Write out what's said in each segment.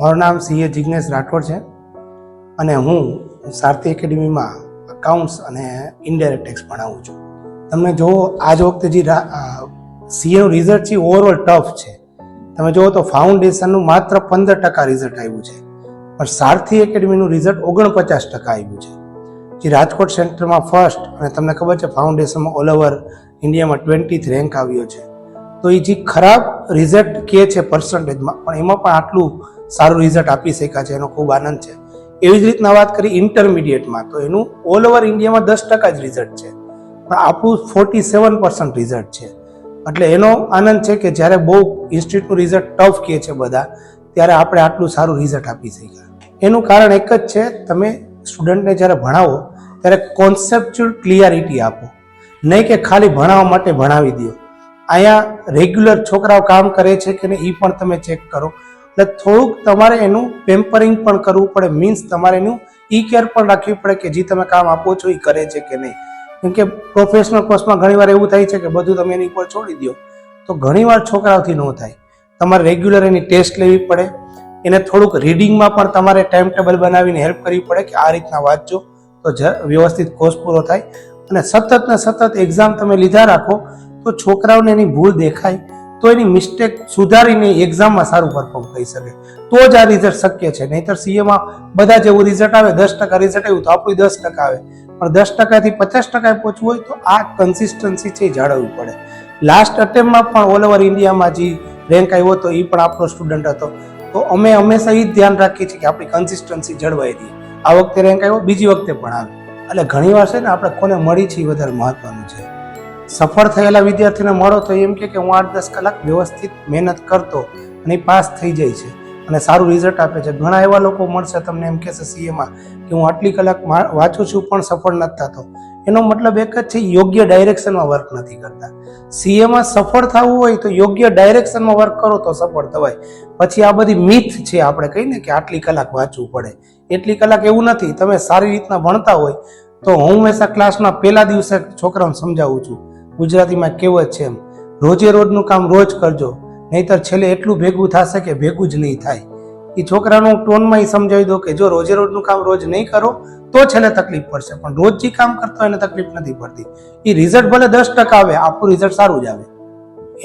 મારું નામ સીએ જિજ્ઞેશ રાઠોડ છે અને હું સારથી એકેડમીમાં અકાઉન્ટ્સ અને ઇન્ડાયરેક્ટ ટેક્સ ભણાવું છું. તમને જો આજ વખતે જે સીએનું રિઝલ્ટ છે ઓવરઓલ ટફ છે. તમે જુઓ તો ફાઉન્ડેશનનું માત્ર પંદર ટકા રિઝલ્ટ આવ્યું છે. પણ સારથી એકેડમીનું રિઝલ્ટ ઓગણપચાસ ટકા આવ્યું છે. જે રાજકોટ સેન્ટરમાં ફર્સ્ટ અને તમને ખબર છે ફાઉન્ડેશનમાં ઓલ ઓવર ઇન્ડિયામાં ટ્વેન્ટીથ રેન્ક આવ્યો છે. તો એ જે ખરાબ રિઝલ્ટ કે છે પર્સન્ટેજમાં પણ એમાં પણ આટલું સારું રિઝલ્ટ આપી શક્યા છે, એનો ખૂબ આનંદ છે. એવી જ રીતના વાત કરી ઇન્ટરમીડિયેટમાં તો એનું ઓલ ઓવર ઇન્ડિયામાં દસ ટકા જ રિઝલ્ટ છે. પણ આપણું ફોર્ટી સેવન પર્સન્ટ રિઝલ્ટ છે. એટલે એનો આનંદ છે કે જ્યારે બહુ ઇન્સ્ટિટ્યૂટનું રિઝલ્ટ ટફ કહે છે બધા, ત્યારે આપણે આટલું સારું રિઝલ્ટ આપી શક્યા. એનું કારણ એક જ છે, તમે સ્ટુડન્ટને જ્યારે ભણાવો, ત્યારે કોન્સેપ્ચ્યુઅલ ક્લિયરિટી આપો. નહીં કે ખાલી ભણાવવા માટે ભણાવી દો. અહીંયા રેગ્યુલર છોકરાઓ કામ કરે છે કે નહીં એ પણ તમે ચેક કરો. એટલે થોડુંક તમારે એનું પેમ્પરિંગ પણ કરવું પડે. મીન્સ તમારે એનું ઈ કેર પણ રાખવી પડે કે જે તમે કામ આપો છો એ કરે છે કે નહીં. કેમ કે પ્રોફેશનલ કોર્સમાં ઘણીવાર એવું થાય છે કે બધું તમે એની ઉપર છોડી દો તો ઘણીવાર છોકરાઓથી ન થાય. તમારે રેગ્યુલર એની ટેસ્ટ લેવી પડે. એને થોડુંક રીડિંગમાં પણ તમારે ટાઈમ ટેબલ બનાવીને હેલ્પ કરવી પડે કે આ રીતના વાંચજો. તો વ્યવસ્થિત કોર્સ પૂરો થાય. અને સતત ને સતત એક્ઝામ તમે લીધા રાખો, તો છોકરાઓને એની ભૂલ દેખાય. તો એની મિસ્ટેક સુધારીને એક્ઝામમાં સારું પરફોર્મ કરી શકે. તો જ આ રિઝલ્ટ શક્ય છે. નહીતર સીએમાં બધા જેવું રિઝલ્ટ આવે, દસ ટકા રિઝલ્ટ આવ્યું તો આપણું દસ ટકા આવે. પણ દસ ટકાથી પચાસ ટકાએ પહોંચવું હોય તો આ કન્સિસ્ટન્સી છે જાળવવી પડે. લાસ્ટ અટેમ્પમાં પણ ઓલ ઓવર ઇન્ડિયામાં જે રેન્ક આવ્યો હતો એ પણ આપણો સ્ટુડન્ટ હતો. તો અમે હંમેશા એ જ ધ્યાન રાખીએ છીએ કે આપણી કન્સિસ્ટન્સી જળવાઈ રહી. આ વખતે રેન્ક આવ્યો, બીજી વખતે પણ આવે. એટલે ઘણીવાર છે ને આપણે કોને મળી છે એ વધારે મહત્વનું છે. સફળ થયેલા વિદ્યાર્થીને મળો તો એમ કે હું આઠ દસ કલાક વ્યવસ્થિત મહેનત કરતો અને પાસ થઈ જાય છે. અને સારું રિઝલ્ટ આપે છે. ઘણા એવા લોકો મળશે તમને એમ કહેશે સીએમાં કે હું આટલી કલાક વાંચું છું પણ સફળ નથી થતો. એનો મતલબ એક જ છે, યોગ્ય ડાયરેક્શનમાં વર્ક નથી કરતા. સીએમાં સફળ થવું હોય તો યોગ્ય ડાયરેક્શનમાં વર્ક કરો તો સફળ થવાય. પછી આ બધી મિથ છે આપણે કહીને કે આટલી કલાક વાંચવું પડે. એટલી કલાક એવું નથી. તમે સારી રીતના ભણતા હોય તો હું હંમેશા ક્લાસના પહેલા દિવસે છોકરાઓને સમજાવું છું. ગુજરાતીમાં કહેવત છે એમ, રોજે રોજનું કામ રોજ કરજો, નહીતર છેલ્લે એટલું ભેગું થશે કે ભેગું જ નહીં થાય. એ છોકરાનું ટોનમાં એ સમજાવી દો કે જો રોજે રોજનું કામ રોજ નહીં કરો, તો છેલ્લે તકલીફ પડશે. પણ રોજ જે કામ કરતો એને તકલીફ નથી પડતી. એ રિઝલ્ટ ભલે દસ ટકા આવે, આપણું રિઝલ્ટ સારું જ આવે.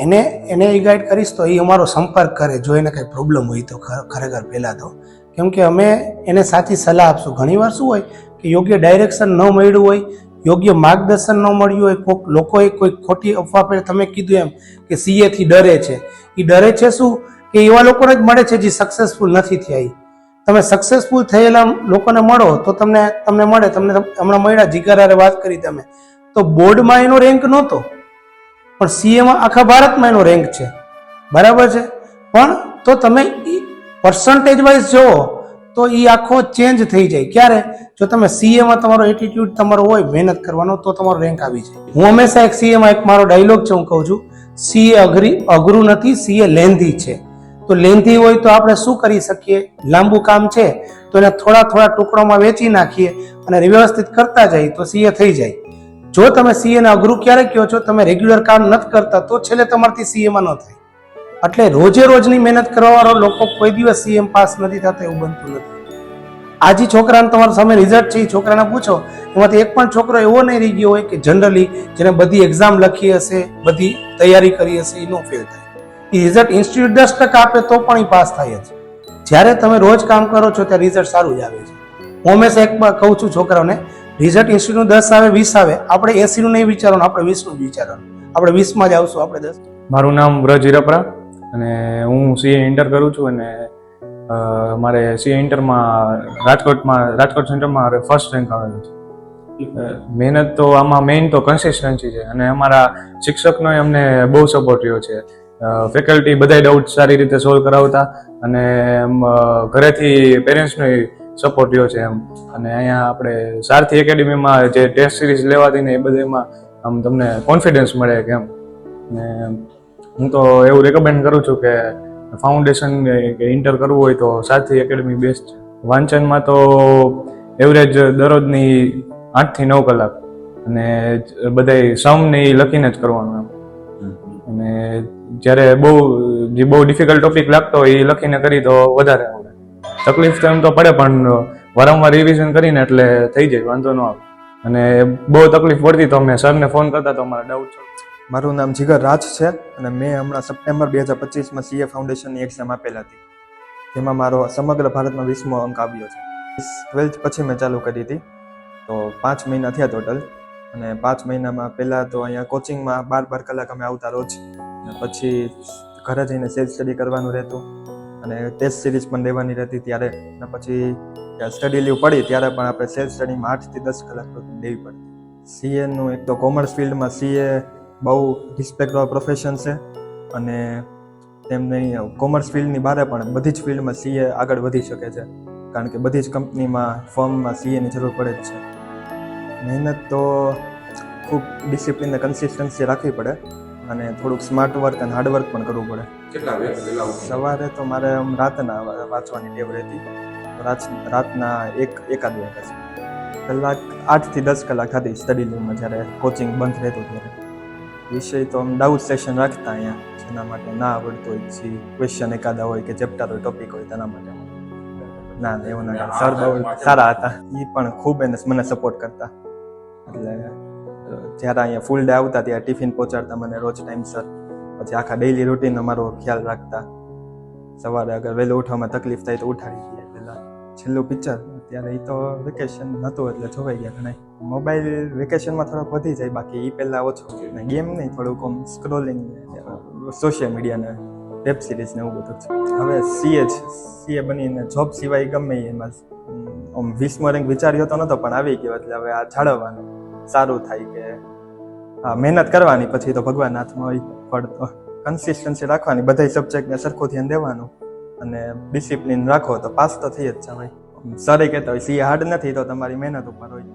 એને એને એ ગાઈડ કરીશ તો એ અમારો સંપર્ક કરે, જો એને કંઈ પ્રોબ્લેમ હોય તો ખરેખર પહેલાં તો. કેમ કે અમે એને સાચી સલાહ આપશું. ઘણીવાર શું હોય કે યોગ્ય ડાયરેક્શન ન મળ્યું હોય યોગ્ય માર્ગદર્શન ન મળ્યું હોય કોઈક લોકોએ કોઈ ખોટી અફવા પર તમે કીધું એમ કે સીએથી ડરે છે. એ ડરે છે શું? કે એવા લોકોને જ મળે છે જે સક્સેસફુલ નથી થયા તમે સક્સેસફુલ થયેલા લોકોને મળો તો તમને તમને મળે, તમને હમણાં મળ્યા, જીગરારે વાત કરી તમે. તો બોર્ડમાં એનો રેન્ક નહોતો. પણ સીએમાં આખા ભારતમાં એનો રેન્ક છે. બરાબર છે? પણ તો તમે પર્સન્ટેજ વાઇઝ જુઓ તો એ આખો ચેન્જ થઈ જાય. ક્યારે? જો તમે સીએમાં તમારો એટીટ્યુડ તમારો હોય, મહેનત કરવાનો, તો તમારો રેન્ક આવી જાય. હું હંમેશા એક સીએમાં એક મારો ડાયલોગ છે, હું કહું છું સીએ અઘરી, અઘરું નથી સીએ લેન્ધી છે. તો લેન્ધી હોય તો આપણે શું કરી શકીએ? લાંબુ કામ છે. તો એને થોડા થોડા ટુકડામાં વેચી નાખીએ અને વ્યવસ્થિત કરતા જઈએ, તો સીએ થઈ જાય. જો તમે સીએ ને અઘરું ક્યારે કહો છો? તમે રેગ્યુલર કામ નથી કરતા, તો છેલ્લે તમારથી સીએમાં ન થાય. એટલે રોજે રોજની મહેનત કરવાવાળો લોકો કોઈ દિવસ સીએમ પાસ નથી થતા એવું બનતું નથી. આજે છોકરાને તમારા સામે રિઝલ્ટ છે, એ છોકરાને પૂછો, એમાંથી એક પણ છોકરો એવો નહીં રહી ગયો હોય કે જનરલી જેને બધી એક્ઝામ લખી હશે, બધી તૈયારી કરી હશે, એ નો ફેલ થાય. એ રિઝલ્ટ ઇન્સ્ટિટ્યૂટ દસ ટકા આપે તો પણ એ પાસ થાય જ. જ્યારે તમે રોજ કામ કરો છો ત્યારે રિઝલ્ટ સારું જ આવે છે. હું હંમેશા એક કહું છું છોકરાઓને રિઝલ્ટ ઇન્સ્ટિટ્યૂટનું દસ આવે, વીસ આવે, આપણે એસીનું નહીં વિચારવાનું, આપણે વીસનું જ વિચારવાનું. આપણે વીસમાં જ આવશું, આપણે દસ. મારું નામ વ્રજ હિરપરા. અને હું સીએ ઇન્ટર કરું છું અને મારે સીએ ઇન્ટરમાં રાજકોટમાં રાજકોટ સેન્ટરમાં ફર્સ્ટ રેન્ક આવેલો છે. મહેનત તો આમાં મેઇન તો કન્સિસ્ટન્સી છે અને અમારા શિક્ષકનો અમને બહુ સપોર્ટ રહ્યો છે. ફેકલ્ટી બધાય ડાઉટ સારી રીતે સોલ્વ કરાવતા અને ઘરેથી પેરેન્ટ્સનો સપોર્ટ રહ્યો છે એમ. અને અહીંયા આપણે સારથી એકેડેમીમાં જે ટેસ્ટ સિરીઝ લેવાતી ને એ બધામાં આમ તમને કોન્ફિડન્સ મળે કે એમ. ને હું તો એવું રેકમેન્ડ કરું છું કે ફાઉન્ડેશન કે ઇન્ટર કરવું હોય તો સાથી એકેડમી બેસ્ટ છે વાંચનમાં તો એવરેજ દરરોજની આઠથી નવ કલાક. અને બધાય એ લખીને જ કરવાનું એમ. અને જ્યારે બહુ, જે બહુ ડિફિકલ્ટ ટોપિક લાગતો હોય એ લખીને કરી તો વધારે આવડે. તકલીફ તો એમ તો પડે પણ વારંવાર રિવિઝન કરીને એટલે થઈ જાય, વાંધો ન આવે. અને બહુ તકલીફ પડતી તો અમે સરને ફોન કરતા તો અમારા ડાઉટ મારું નામ જીગર રાજ છે અને મેં હમણાં સપ્ટેમ્બર બે હજાર પચીસમાં સીએ ફાઉન્ડેશનની એક્ઝામ આપેલ હતી. જેમાં મારો સમગ્ર ભારતમાં વીસમો અંક આવ્યો છે. ટ્વેલ્થ પછી મેં ચાલુ કરી હતી. તો પાંચ મહિના થયા ટોટલ અને પાંચ મહિનામાં પહેલાં તો અહીંયા કોચિંગમાં બાર બાર કલાક અમે આવતા રોજ. પછી ઘરે જઈને સેલ્ફ સ્ટડી કરવાનું રહેતું. અને ટેસ્ટ સિરીઝ પણ દેવાની રહેતી ત્યારે. અને પછી સ્ટડી લીવ પડી ત્યારે પણ આપણે સેલ્ફ સ્ટડીમાં આઠથી દસ કલાક દેવી પડતી. સીએનું એક તો કોમર્સ ફિલ્ડમાં સીએ બહુ રિસ્પેક્ટવાળું પ્રોફેશન છે. અને તેમની કોમર્સ ફિલ્ડની બહાર પણ બધી જ ફિલ્ડમાં સીએ આગળ વધી શકે છે. કારણ કે બધી જ કંપનીમાં ફર્મમાં સીએની જરૂર પડે જ છે. મહેનત તો ખૂબ ડિસિપ્લિન અને કન્સિસ્ટન્સી રાખવી પડે. અને થોડુંક સ્માર્ટ વર્ક અને હાર્ડ વર્ક પણ કરવું પડે. કેટલા સવારે તો મારે આમ રાતના વાંચવાની ટેવ રહેતી. રાત રાતના એક એકાદ વાગ્યા કલાક આઠથી દસ કલાક હતી સ્ટડી રૂમમાં જ્યારે કોચિંગ બંધ રહેતું ત્યારે. વિષય તો આમ ડાઉટ સેશન રાખતા અહીંયા, જેના માટે ના આવડતું હોય, પછી ક્વેશ્ચન એકાદા હોય કે ચેપ્ટર હોય ટોપિક હોય, તેના માટે. ના એવું ના સર બહુ સારા હતા. એ પણ ખૂબ એને મને સપોર્ટ કરતા. એટલે જ્યારે અહીંયા ફૂલ ડે આવતા, ત્યારે ટિફિન પહોંચાડતા મને રોજ ટાઈમસર પછી આખા ડેઈલી રૂટીન અમારો ખ્યાલ રાખતા. સવારે અગર વહેલું ઉઠવામાં તકલીફ થાય તો ઉઠાડી દઈએ. પહેલાં છેલ્લું પિક્ચર ત્યારે એ તો વેકેશન નહોતું એટલે જોવાઈ ગયા ઘણા મોબાઈલ વેકેશનમાં થોડોક વધી જાય, બાકી એ પહેલાં ઓછો ને ગેમ નહીં, થોડુંક આમ સ્ક્રોલિંગ સોશિયલ મીડિયાને વેબ સિરીઝ ને એવું બધું છે હવે સીએ છે. સીએ બનીને જોબ સિવાય ગમે એમાં. આમ વીસમો રેન્ક વિચાર્યો તો નહોતો પણ આવી ગયો. એટલે હવે આ જાળવવાનું. સારું થાય કે હા, મહેનત કરવાની, પછી તો ભગવાન હાથમાં હોય પણ તો. કન્સિસ્ટન્સી રાખવાની બધા સબ્જેક્ટને સરખું ધ્યાન દેવાનું. અને ડિસિપ્લિન રાખો તો પાસ તો થઈ જ જવાય. સરે કહેતા હોય સી હાર્ડ નથી, તો તમારી મહેનત ઉપર હોય.